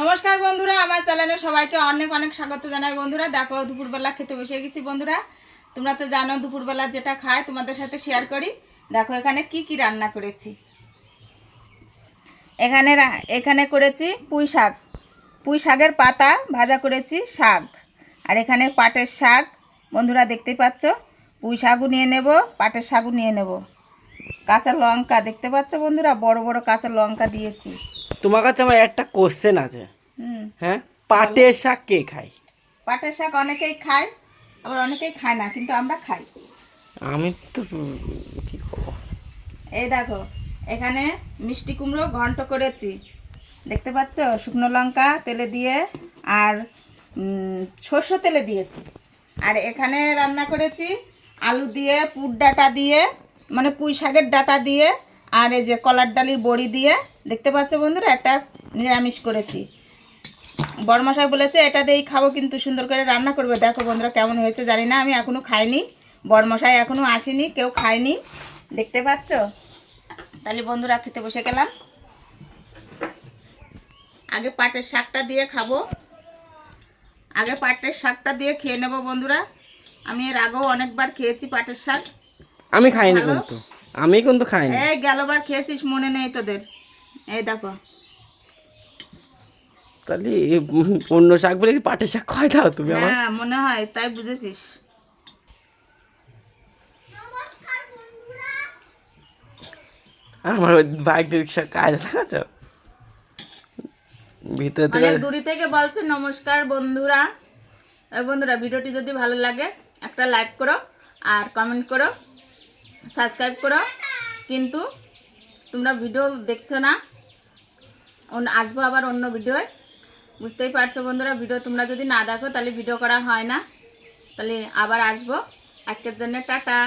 নমস্কার বন্ধুরা, আমার চ্যানেলে সবাইকে অনেক অনেক স্বাগত জানাই বন্ধুরা। দেখো, দুপুরবেলা খেতে বসে গেছি বন্ধুরা। তোমরা তো জানো, দুপুরবেলা যেটা খায় তোমাদের সাথে শেয়ার করি। দেখো, এখানে কি কি রান্না করেছি। এখানে এখানে করেছি পুঁই শাক। পুঁই শাকের পাতা ভাজা করেছি শাক। আর এখানে পাটের শাক। বন্ধুরা দেখতেই পাচ্ছ? পুঁই শাকও নিয়ে নেব, পাটের শাকও নিয়ে নেব। কাঁচা লঙ্কা দেখতে পাচ্ছ বন্ধুরা? বড় বড় কাঁচা লঙ্কা দিয়েছি। তোমার কাছে আমার একটা কোশ্চেন আছে। হ্যাঁ? পাটের শাক কে খায়? পাটের শাক অনেকেই খায় আবার অনেকেই খায় না কিন্তু আমরা খাই। আমি তো কি করব? এই দেখো এখানে মিষ্টি কুমড়ো ঘন্ট করেছি। দেখতে পাচ্ছ? শুকনো লঙ্কা তেলে দিয়ে আর সর্ষে তেলে দিয়েছি। আর এখানে রান্না করেছি আলু দিয়ে পুর ডাটা দিয়ে মানে পুঁই শাকের ডাটা দিয়ে আর এই যে কলার ডালির বড়ি দিয়ে, দেখতে পাচ্ছ বন্ধুরা, একটা নিরামিষ করেছি। বড়মশাই বলেছে, এটা দিয়েই খাব, কিন্তু সুন্দর করে রান্না করবে। দেখো বন্ধুরা, কেমন হয়েছে জানি না, আমি এখনও খাইনি। বড়মশাই এখনও আসেনি, কেউ খায়নি। দেখতে পাচ্ছ? তাহলে বন্ধুরা, খেতে বসে গেলাম। আগে পাটের শাকটা দিয়ে খাব। আগে পাটের শাকটা দিয়ে খেয়ে নেব বন্ধুরা। আমি এর আগেও অনেকবার খেয়েছি পাটের শাক। আমি খাইনি? কিন্তু। আমি কিন্তু খাইনি। এই গেলবার খেয়েছিস মনে নেই তোদের। এই দেখো। তাহলে অন্য শাক বলে পাটের শাক খাই দাও তুমি আমার? হ্যাঁ মনে হয় তাই বুঝেছিস। আমার ওই বাইক রিক্সা কাজ দেখাচ্ছ? ভিতরে থেকে দূরি থেকে বলছে নমস্কার বন্ধুরা। বন্ধুরা ভিডিওটি যদি ভালো লাগে একটা লাইক করো আর কমেন্ট করো। সাবস্ক্রাইব করো। কিন্তু তোমরা ভিডিও দেখছ না আসব আবার অন্য ভিডিওয় বুঝতেই পারছ বন্ধুরা ভিডিও তোমরা যদি না দেখো, তাহলে ভিডিও করা হয় না। তাহলে আবার আসব। আজকের জন্য টাটা।